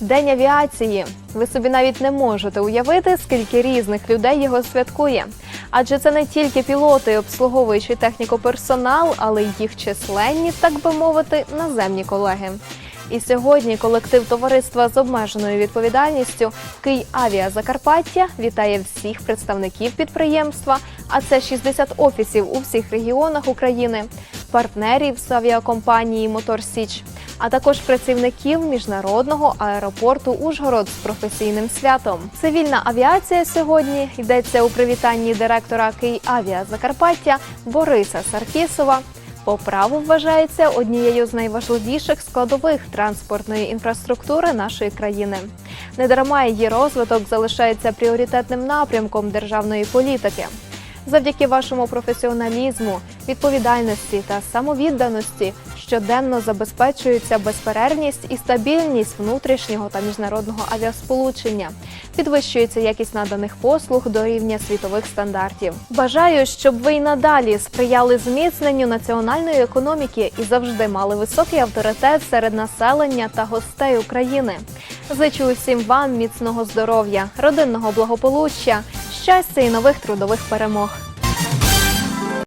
День авіації. Ви собі навіть не можете уявити, скільки різних людей його святкує. Адже це не тільки пілоти, обслуговуючий техніку персонал, але й їх численні, так би мовити, наземні колеги. І сьогодні колектив товариства з обмеженою відповідальністю «Київавіа Закарпаття вітає всіх представників підприємства, а це 60 офісів у всіх регіонах України, партнерів з авіакомпанії Мотор Січ, а також працівників міжнародного аеропорту Ужгород з професійним святом. Цивільна авіація сьогодні йдеться у привітанні директора «Київавіа Закарпаття Бориса Саркісова. По праву вважається однією з найважливіших складових транспортної інфраструктури нашої країни. Недарма її розвиток залишається пріоритетним напрямком державної політики. Завдяки вашому професіоналізму, відповідальності та самовідданості щоденно забезпечується безперервність і стабільність внутрішнього та міжнародного авіасполучення, підвищується якість наданих послуг до рівня світових стандартів. Бажаю, щоб ви й надалі сприяли зміцненню національної економіки і завжди мали високий авторитет серед населення та гостей України. Зичу усім вам міцного здоров'я, родинного благополуччя, щастя і нових трудових перемог.